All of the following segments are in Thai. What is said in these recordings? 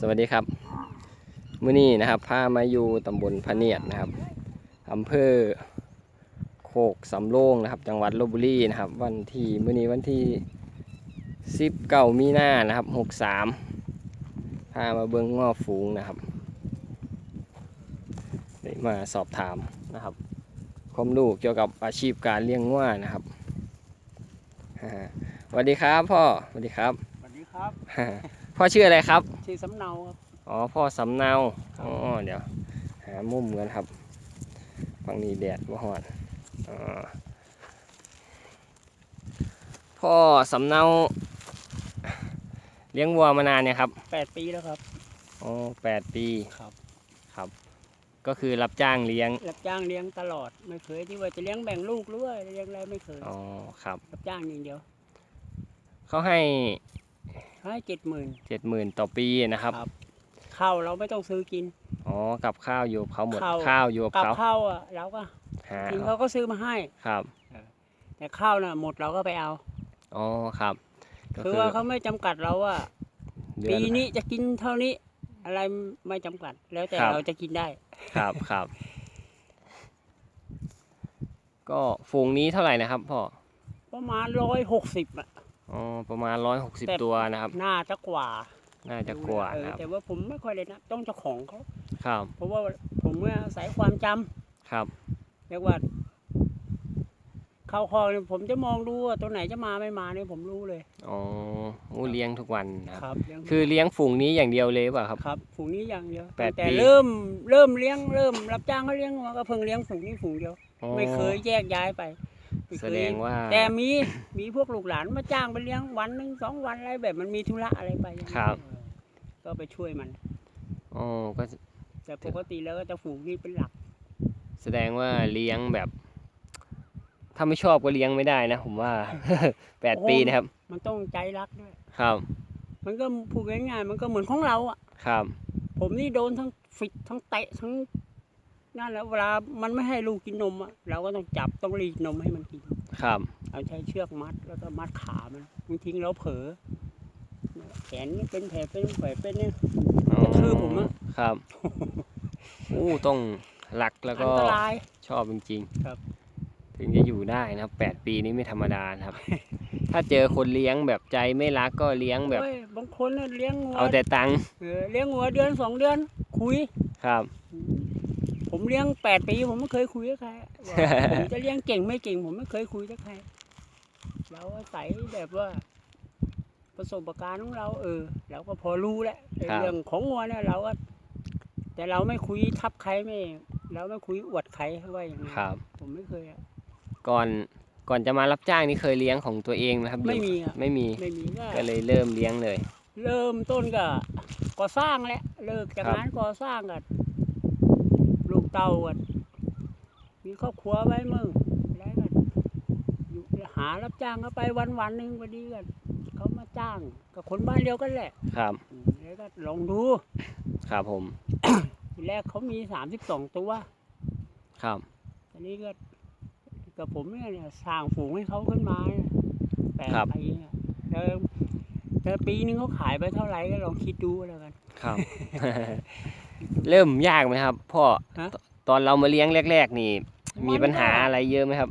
สวัสดีครับมื้อนี้นะครับพามาอยู่ตำบลพะเนียดนะครับอำเภอโคกสำโรงนะครับ จังหวัดลบบุรีนะครับ วันที่มื้อนี้วันที่19มีนานะครับ63พามาเบิ่งง้อฝูงนะครับได้มาสอบถามนะครับความรู้เกี่ยวกับอาชีพการเลี้ยงง้อนะครับอ่าสวัสดีครับพ่อสวัสดีครับสวัสดีครับ พ่อชื่ออะไรครับ ชื่อสำเนาครับ อ๋อ พ่อสำเนา อ๋อ เดี๋ยว หามุมกันครับฝั่งนี้แดดว่าหอนอ๋อพ่อสำเนาเลี้ยงวัวมานานเนี่ยครับ แปดปีแล้วครับ อ๋อแปดปี ครับ ครับ ก็คือรับจ้างเลี้ยง รับจ้างเลี้ยงตลอด ไม่เคยที่ว่าจะเลี้ยงแบ่งลูกหรือว่าเลี้ยงอะไรไม่เคย อ๋อ ครับ รับจ้างอย่างเดียว เขาให้ ให้เจ็ดหมื่นเจ็ดหมื่นต่อปีนะครับครับ ข้าวเราไม่ต้องซื้อกิน อ๋อ กับข้าวอยู่กับเขาหมด ข้าวข้าวอยู่กับกับเขาข้าวอะเราก็หากินเขาก็ซื้อมาให้ ครับ แต่ข้าวน่ะหมดเราก็ไปเอา อ๋อ ครับก็คือว่าเขาไม่จำกัดเราว่าเดือปีนี้จะกินเท่านี้ อะไรไม่จำกัด แล้วแต่ครับเราจะกินได้ ครับครับ ก็ฝูงนี้เท่าไหร่นะครับพ่อ ประมาณร้อยหกสิบอะ อ๋อประมาณร้อยหกสิบแต่ ตัวนะครับ น่าจะกว่าน่าจะกว่าเออนะครับแต่ว่าผมไม่ค่อยเลยนะต้องเจ้าของเขาครับเพราะว่าผมเนี่ยอาศัยความจำครับเรียกว่า เข้าคอเนี่ยผมจะมองดูว่าตัวไหนจะมาไม่มาเนี่ยผมรู้เลยอ๋อโอ้เลี้ยงทุกวันนะครับครับเลี้ยงคือเลี้ยงฝูงนี้อย่างเดียวเลยเปล่ะครับ ครับฝูงนี้อย่างเดียวแปดแต่ปี เริ่มเริ่มเลี้ยงเริ่มรับจ้างเขาเลี้ยงมาก็เพิ่งเลี้ยงฝูงนี้ฝูงเดียว อ๋อไม่เคยแยกย้ายไปไม่เคย แสดงว่าแต่มีมีพวกลูกหลานมาจ้างไปเลี้ยงวันหนึ่งสองวันอะไรแบบมันมีธุระอะไรไปอย่างนั้นครับเออก็ไปช่วยมันอ๋อก็แต่ปกติแล้วก็จะฝูงนี้เป็นหลัก แสดงว่าเลี้ยงแบบ ถ้าไม่ชอบก็เลี้ยงไม่ได้นะผมว่า แปดโอ้ ปีนะครับ มันต้องใจรักด้วย ครับ มันก็พูดง่ายๆมันก็เหมือนของเราอะ ครับ ผมนี่โดนทั้งฟิตทั้งเตะทั้ง นั่นแหล้วเวลามันไม่ให้ลูกกินนมอะเราก็ต้องจับต้องรีดนมให้มันกิน ครับ เอาใช้เชือกมัดแล้วก็มัดขามันบางทีเราเผลอแขนนี่เป็นแผลเป็นแผลเป็นเนี่ยกระทืบผมอะครับอู้ต้องรักแล้วอัก็นตราย ชอบจริงๆครับ ถึงจะอยู่ได้นะครับแปดปีนี้ไม่ธรรมดานะครับ ถ้าเจอคนเลี้ยงแบบใจไม่รักก็เลี้ยงแบบเว้ยบางคนน่ะเลี้ยงงัวเอาแต่ตังค์เออเลี้ยงงัวเดือนสองเดือน คุยครับ ผมเลี้ยงแปดปีผมไม่เคยคุยกับใครว่าผมจะเลี้ยงเก่งไม่เก่ง ผมไม่เคยคุยกับใครเราอาศัยแบบว่า ประสบการณ์ของเรา เออเราก็พอรู้แหละไอ้ครับเรื่องของงัวเนี่ยเราก็ แต่เราไม่คุยทับใครไม่เราไม่คุยอวดใครว่าอย่างนั้นครับ ผมไม่เคยอะก่อนก่อนจะมารับจ้างนี่เคยเลี้ยงของตัวเองไหมครับ ไม่มีอะไม่มีไม่มีก็ก็เลยเริ่มเลี้ยงเลย เริ่มต้นก็ก่อสร้างแหละเลิกจากครับงานก่อสร้างกันลูก เต่ากันมีครอบครัวไว้มึงแล้วกันอยู่หารับจ้างเขาไปวันวันๆหนึ่งพอดีกันเขามาจ้างกับคนบ้านเดียวกันแหละครับอืมแล้วก็ลองดู ครับผม ทีแรกเขามีสามสิบสองตัว ครับตอนนี้ก็กับผมเนี่ยเนี่ยสร้างฝูงให้เขาขึ้นมาเนี่ยแปดปีเนี่ยแล้วแต่ปีนึงเขาขายไปเท่าไหร่ก็ลองคิดดูแล้วกัน ครับ เริ่มยากไหมครับพ่อฮะ ตอนเรามาเลี้ยงแรก ๆ นี่ มีปัญหาอะไรเยอะไหมครับ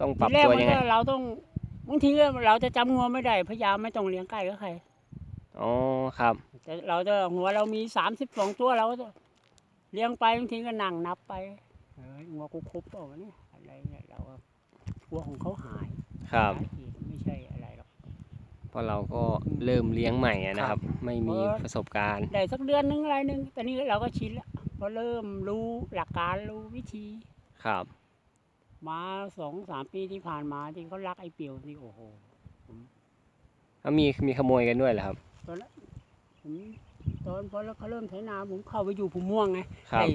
ต้องปรับทีแรกตัวมันยังไงก็เราต้องบางทีก็เราจะจำงัวไม่ได้พยายามไม่ต้องเลี้ยงใกล้กับใครอ๋อครับ แต่เราจะหัวเรามีสามสิบสองตัวเราก็จะเลี้ยงไปบางทีก็นั่งนับไปเฮ้ยงัวกูครบเปล่าวะเนี่ยอะไรเนี่ยเราก็กลัวของเขาหายครับสาเหตุไม่ใช่อะไรหรอกเพ ราะเราก็เริ่มเลี้ยงใหม่อะนะครับ ไม่มีเพราะประสบการณ์ได้สักเดือนนึงอะไรนึงแต่นี่เราก็ชินแล้วพอเริ่มรู้หลักการรู้วิธี ครับ มาสองสามปีที่ผ่านมาที่เขารักไอ้เปียวนี่โอ้โหแล้วมีมีขโมยกันด้วยเหรอครับตอนนั้นผมตอนพอแล้วเขาเริ่มไถนาผมเข้าไปอยู่ภูม่วงไงครับไอ้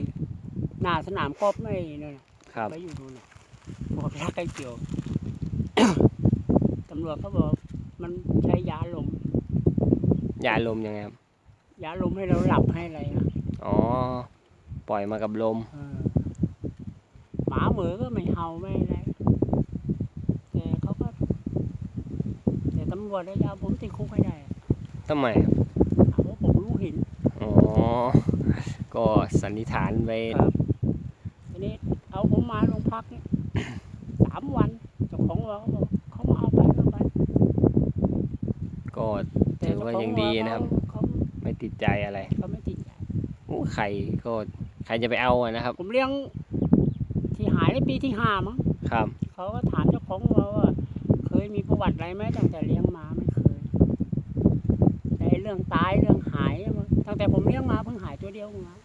หน้าสนามกอล์ฟไม่นั่นน่ะครับไปอยู่นู่นน่ะบอกรักไอ้เกี่ยวตำรวจเขาบอก มันใช้ยาลม ยาลมยังไงครับ ยาลมให้เราหลับให้อะไรนะอ๋อ ปล่อยมากับลม เออหมาเหมือก็ไม่เห่าไม่อะไรแต่เขาก็ แต่ตำรวจได้ยาผมติดคุกไม่ได้ทำไมครับถามว่าผมรู้หินอ๋อ ก็สันนิษฐานไปครับ ทีนี้เอาผมมาโรงพักเนี่ย สามวันเจ้าของวัวเขาบอกเขามาเอาไปเอาไป ก็ แต่ ถือ ว่ายังดีนะครับ เขาไม่ติดใจอะไรเขาไม่ติดใจโอ้ใครก็ใครจะไปเอาอะนะครับ ผมเลี้ยง ที่หายในปีที่ห้ามั้งครับ เขาก็ถามเจ้าของวัวว่าเคยมีประวัติอะไรไหมตั้งแต่เลี้ยงมาไม่เคยแต่ไอ้เรื่องตายเรื่องหายอะมันตั้งแต่ผมเลี้ยงมาเพิ่งหายตัวเดียวมา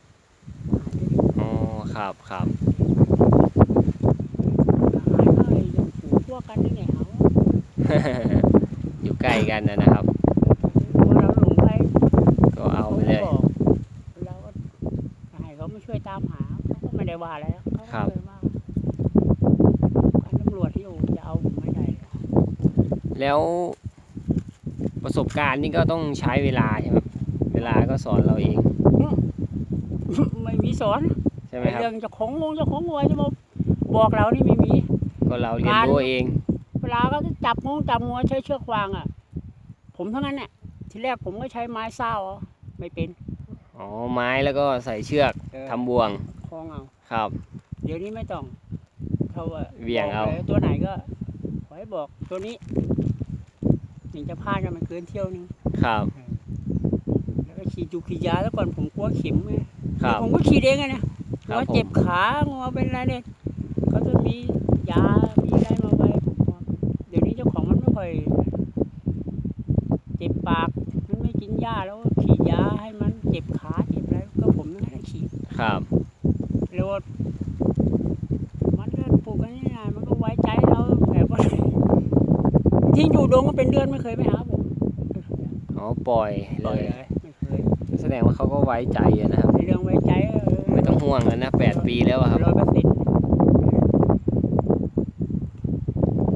หายตัวเดียวอ๋อครับครับหายก็ไอ้เรื่องผูกพวกกันนี่แหละเขา อยู่ใกล้กันนะนะครับ พอเราหลงไป ก็เอาไปเลย ขาก็บอกเราก็ให้เขามาช่วยตามหาเขาก็ไม่ได้ว่าอะไรเขา ครั ก็ บ เลยว่าการตำรวจที่อยู่จะเอาผมไม่ได้เลย แล้วประสบการณ์นี่ก็ต้องใช้เวลาใช่ไหมเวลาก็สอนเราเอง ไม่มีสอนใช่ไหมไอ้ครับเรื่องเจ้าของวงเจ้าของวัวจะมาบอกเรานี่ไม่มี ก็เราเรียนรู้เอง เวลาก็จะจับงงจับงัวใช้เชือกวางอะ ผมทั้งนั้นเนี่ยทีแรกผมก็ใช้ไม้เศร้าเอาไม่เป็นอ๋อไม้แล้วก็ใส่เชือกทำบ่วงคล้องเอาครับ เดี๋ยวนี้ไม่ต้องเขาว่าเหวี่ยงเอาบกลตัวไหนก็ขอให้บอกตัวนี้ ถึงจะพลาดกันมันเกินเที่ยวนึงครับ แล้วก็ฉีดยูขีดยาแล้วก่อนผมกลัวเข็มไงครับผมก็ฉีดเองไงนะครังับวเจ็บขางัวเป็นอะไรเนี่ยเขาจะมียามีอะไรมาไว้ผมว่าเดี๋ยวนี้เจ้าของมันไม่ค่อยเจ็บปากมันไม่กินยาแล้วก็ฉีดยาให้มันเจ็บขาเจ็บอะไรก็ผมนั่นแหละฉีดครับ แล้วมันก็ปลูกกันง่ายๆมันก็ไว้ใจเราแบบว่า ทิ้งอยู่ดงก็เป็นเดือนไม่เคยไปหาผมอ๋อปล่อยปเลล่อยยเลยไม่เคยแสดงว่าเขาก็ไว้ใจอะนะครับ ในเรื่องไว้ใจเออไม่ต้องห่วงแล้วนะแปดปีแล้วอะครับ ร้อยเปอร์เซ็นต์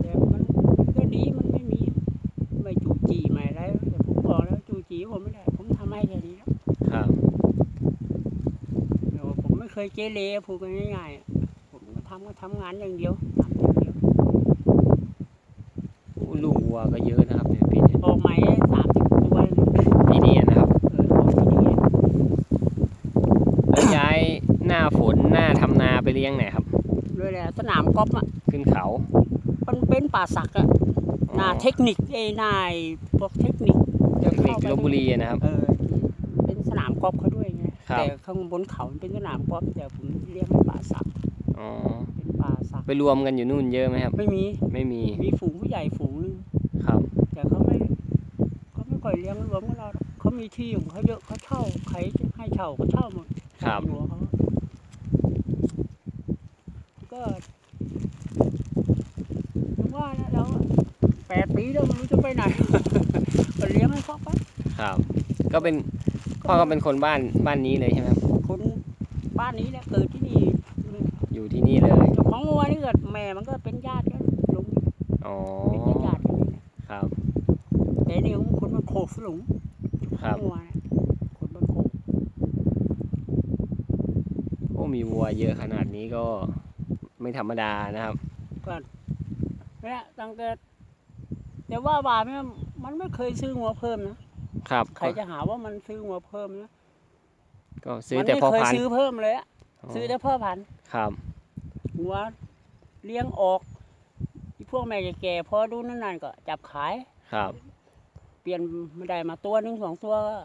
แต่มันก็ดีมันไม่มี ไม่จูจีไม่อะไรแต่ผมบอกแล้วจูจีผมไม่ได้ ผมทำให้แค่นี้แล้วครับเดี๋ยวผมไม่เคยเกเรพูดกันง่ายๆอะผมก็ทำก็ทำงานอย่างเดียวทำอย่างเดียว โอ้ลูก วัวก็เยอะนะครับในปีนี้ออกใหม่สามสิบตัวเลยปีนี้นะครับเออออกที่นี่แล้วย้ายหน้าฝนหน้าทำนาไปเลี้ยงไหนครับ ด้วยแหละสนามกอล์ฟอะขึ้นเขามันเป็นป่าสักอะหนาเทคนิคไอ้นายพวกเทคนิคเทคนิคลบบุรีอะนะครับ เออเป็นสนามกอล์ฟเขาด้วยไงครับ แต่ข้างบนเขามันเป็นสนามกอล์ฟแต่ผมเรียกมันป่าสักอ๋อเป็นป่าสักไปรวมกันอยู่นู่นเยอะไหมครับ ไม่มี ไม่มี มีฝูงผู้ใหญ่ฝูงหนึง ครับ แต่เขาไม่เขาไม่ค่อยเลี้ยงรวมกับเราหรอกเขามีที่ของเขาเยอะเขาเช่าใครให้เช่าก็เช่าหมดครับ หัวเขาก็ถึงว่านะเราแปดปีแล้วไมันรู้จะไปไหน ก็เลี้ยงให้เขาไปครับ ก็เป็นพ่อก็เป็นคนบ้านบ้านนี้เลยใช่ไหมครับคนบ้านนี้แหละเกิดที่นี่อยู่ที่นี่เลยเจ้าของวัวนี่เกิดแม่มันก็เป็นญาติกันลุงอ๋อ เป็นญาติกันนี่แหละครับ แต่นี่ของคนมันโคกสลุงครับวัวเนี่ยคนมันโคกโอ้มีวัวเยอะขนาดนี้ก็ไม่ธรรมดานะครับเนี่ยตั้งแต่แต่ว่าบาทเนี่ยมันไม่เคยซื้องัวเพิ่มนะครับใครจะหาว่ามันซื้องัวเพิ่มนะก็ซื้อมันแต่ไม่พ่อเคยพันธุ์ซื้อเพิ่มเลยอะซื้อแต่พ่อพันธุ์ครับงัวเลี้ยงออกที่พวกแม่แก่ๆพอดูนั่นๆก็จับขายครับเป ลี่ยนไม่ได้มาตัวหนึ่งสองตัวก็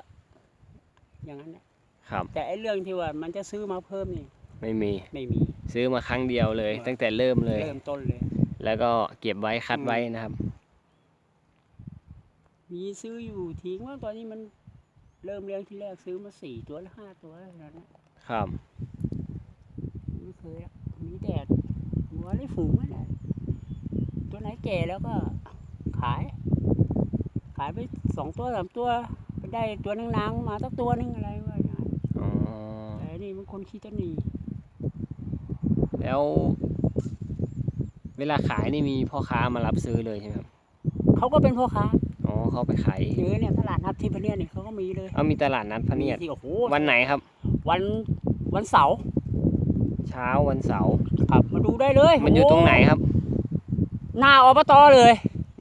อย่างนั้นแหละครับ แต่ไอ้เรื่องที่ว่ามันจะซื้อมาเพิ่มนี่ไม่มีไม่มี ซื้อมาครั้งเดียวเลย ตั้งแต่เริ่มเลย เริ่มต้นเลย แล้วก็เก็บไว้คัดไว้นะครับ มีซื้ออยู่ทิ้งว่าตอนนี้มันเริ่มเลี้ยงที่แรกซื้อมาสี่ตัวแล้วห้าตัวแล้วนั้นนะครับไม่เคยอะมีแต่หัวได้ฝูงนั่นแหละตัวไหนแก่แล้วก็ขาย ขายไปสองตัวสามตัวไปได้ตัวนางๆมาสักตัวหนึงอะไรว่าอย่างนั้นอ๋อแต่อันนี่มันคนขี้ตะหนีแล้ว เวลาขายนี่มีพ่อค้ามารับซื้อเลยใช่ไหมครับเขาก็เป็นพ่อค้าอ๋อเขาไปขายเยอะเนี่ยตลาดนัดที่พะเนียดเนี่ยเขาก็มีเลยเอามีตลาดนัดพะเนียดมีที่โอ้โหวันไหนครับ วันวันเสาร์เช้าวันเสาร์ครับ มาดูได้เลย มันอยู่ตรงไหนครับหน้าอบตเลย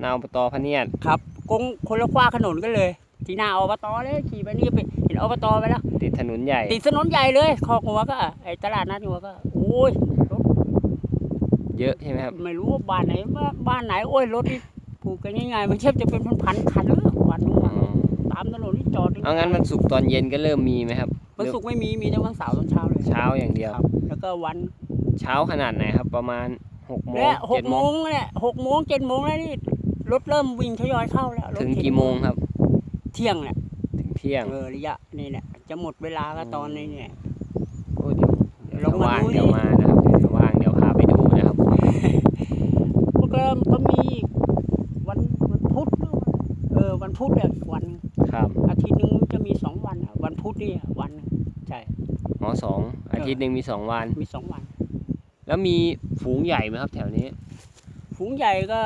นาวปตพะเนียดครับ กงคนละกว้าถนนกันเลย ที่หน้าอบตเลยขี่ไปนี่ไปเห็นอบตไปแล้ว ติดถนนใหญ่ ติดถนนใหญ่เลยคอกหัวก็ไอ้ตลาดนัดหัวก็โอ้ยรถเยอะใช่ไหมครับ ไม่รู้ว่าบ้านไหนว่าบ้านไหนโอ้ยรถนี่ผูกกันง่ายๆมันเทียบจะเป็นพันๆคันเลยวันนึงอ๋ออะตามถนนนี่จอดเอางั้นวันศุกร์ตอนเย็นก็เริ่มมีไหมครับวันศุกร์ไม่มีมีแต่วันเสาร์ตอนเช้าเลยเช้าอย่างเดียวครับแล้วก็วันเช้าขนาดไหนครับ ประมาณหกโมงและหเจ็กดโมโมงงเนี่ยหกโมงเจ็ดโมงแล้วนี่ รถเริ่มวิ่งทยอยเข้าแล้วรถถึงเข็นกี่โมงครับ เที่ยงเนี่ยถึงเที่ยงเออระยะนี่เนี่ยจะหมดเวลาก็ตอนนี้เนี่ย โอ้เดี๋ยวเดี๋ยวลองถ้ามาว่างดูดิ เดี๋ยวมานะครับเดี๋ยวว่างเดี๋ยวพาไปดูนะครับพวกก็ก็มีวันวันพุธหรือวันเออวันพุธเนี่ยวันหนึ่งครับอาทิตย์หนึงจะมีสองวันอะวันพุธนี่อะวันหนึ่งใช่หมอสองอาทิตย์หนึ่งมีสองวัน มีสองวัน แล้วมีฝูงใหญ่ไหมครับ แถวนี้ ฝูงใหญ่ก็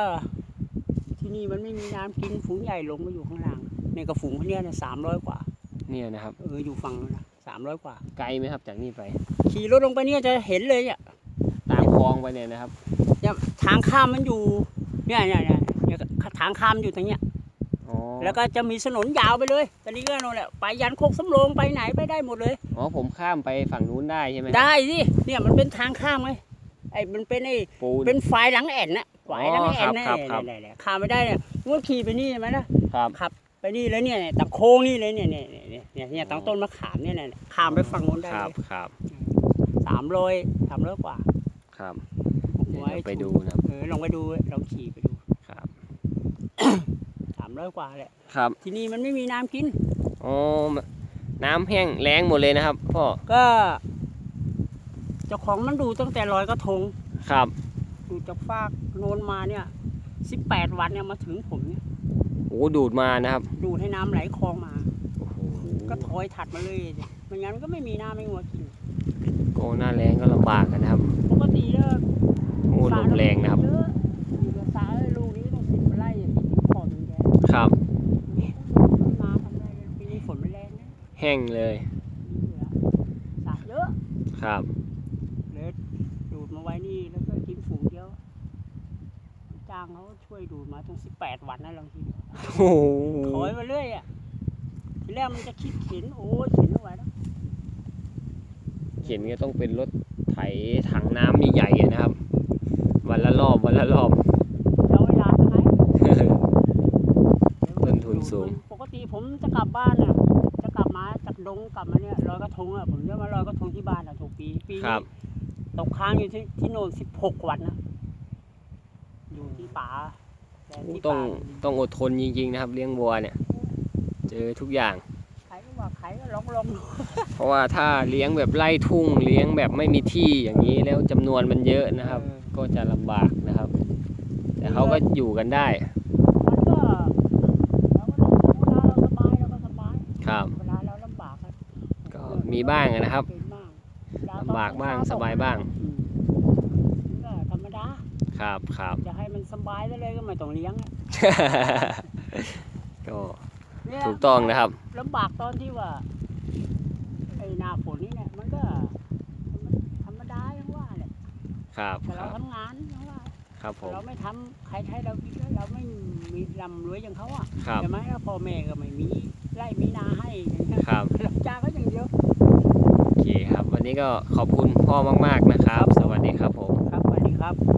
ที่นี่มันไม่มีน้ำกินฝูงใหญ่ลงมาอยู่ข้างล่างเนี่ยก็ฝูงคนเนี้ยเนี่ยสามร้อยกว่าเนี่ยนะครับ เอออยู่ฝั่งนู้นนะสามร้อยกว่า ไกลไหมครับจากนี่ไป ขี่รถลงไปเนี่ยจะเห็นเลยเนี่ยตามคลองไปเนี่ยนะครับเนี่ยทางข้ามมันอยู่เนี่ยเนี่ยเนี่ยเนี่ยทางข้ามอยู่ตรงเนี้ยอ๋อแล้วก็จะมีถนนยาวไปเลยตอนนี้ก็โน่นแหละไปยันโคกสำโรงไปไหนไปได้หมดเลย อ๋อผมข้ามไปฝั่งนู้นได้ใช่ไหมครับได้สิเนี่ยมันเป็นทางข้ามไงไอ้มันเป็นไอ้ปูน เป็นฝายหลังแอ่นนะฝายหลังแอ่นนะอ๋อครับครับเนี่ยเนี่ยเนี่ยข้ามไม่ได้เนี่ยงวดขี่ไปนี่ใช่ไหมนะครับขับ ไปนี่แล้วเนี่ยเนี่ยตะโค้งนี่เลยเนี่ยเนี่ยเนี่ยเนี่ยเนี่ยเนี่ยตั้งต้นมะขามเนี่ยเนี่ยข้ามไปฝั่งโน้นได้ครับเลยครับสามร้อยสามร้อยกว่าครับโอ้เดี๋ยวโหเราไปดูนะครับเออลองไปดูลองขี่ไปดูครับสามร้อยกว่าแหละครับที่นี่มันไม่มีน้ำกิน อ๋อน้ำแห้งแล้งหมดเลยนะครับพ่อก็ เจ้าของมันดูตั้งแต่ลอยกระทงครับดูจากฟากโนนมาเนี่ยสิบแปดวันเนี่ยมาถึงผมเนี่ยโอ้ดูดมานะครับ ดูดให้น้ำไหลคลองมา โอ้โหก็ถอยถัดมาเลยดิไม่งั้นก็ไม่มีน้ำไม่งัวกินโอ้หน้าแรงก็ลำบากกันนะครับปกติแล้วโอ้ลมแรงนะครับ เยอะอยู่กับสาเอ้ยลูกนี้ต้องสิบไร่อย่างที่ขอดมันแกครับนาทำไรกันปีนี้ฝนไม่แรงนะแห้งเลยเหลือสาเยอะ ครับ เลยดูดมาไว้นี่แล้วก็กินฝูงเดียวจ้างเขาช่วยดูดมาตั้งสิบแปดวันนะลองคิดดูโอ้โหถอยมาเรื่อยอะทีแรกมันจะคิดเข็นโอ้ยเข็นไม่ไหวแล้วเข็นก็ต้องเป็นรถไถถังน้ำใหญ่ๆนะครับ วันละรอบวันละรอบ เราเวลาเท่าไหร่ต้นทุนสูง ปกติผมจะกลับบ้านอะจะกลับมาจากดงกลับมาเนี่ยลอยกระทงอะผมจะมาลอยกระทงที่บ้านอะทุกปีปีครันี้บตกค้างอยู่ที่ที่โน่นสิบหกวันนะ อยู่ที่ป่าแต่ที่ต้องป่าต้องอดทนจริงๆนะครับ เลี้ยงวัวเนี่ย เจอทุกอย่าง ใครก็ว่าใครก็ลองลองดูเพราะว่าถ้าเลี้ยงแบบไล่ทุ่งเลี้ยงแบบไม่มีที่อย่างนี้แล้วจำนวนมันเยอะนะครับก็จะลำบากนะครับ แต่เขาก็อยู่กันได้มันก็เราก็ต้องเวลาเราสบายเราก็สบายครับ เวลาเราลำบากอะก็มีบ้างนะครับ เป็นบ้างเวลลำบากบ้างตอนสบายบ้าง อืมก็ธรรมดา ครับครับ จะให้มันสบายได้เลยก็ไม่ต้องเลี้ยงอะก็เนี่ยถูกต้องนะครับ ลำบากตอนที่ว่าไอ้หนาฝนนี่เนี่ยมันก็ธรรมดาอย่างว่าแหละครับแต่คเรารับ ทำงานอย่างว่าครับผม เราไม่ทำใครให้เรากินแล้วเราไม่มีลำรวยอย่างเขาอะครับ ใช่ไหมแล้วพ่อแม่ก็ไม่มีไร่มีนาให้อย่างเงี้ยครับ รับจ้างก็อย่างเดียวโอเคครับ วันนี้ก็ขอบคุณพ่อมาก ๆ นะครับ สวัสดีครับผม ครับสวัสดีครับ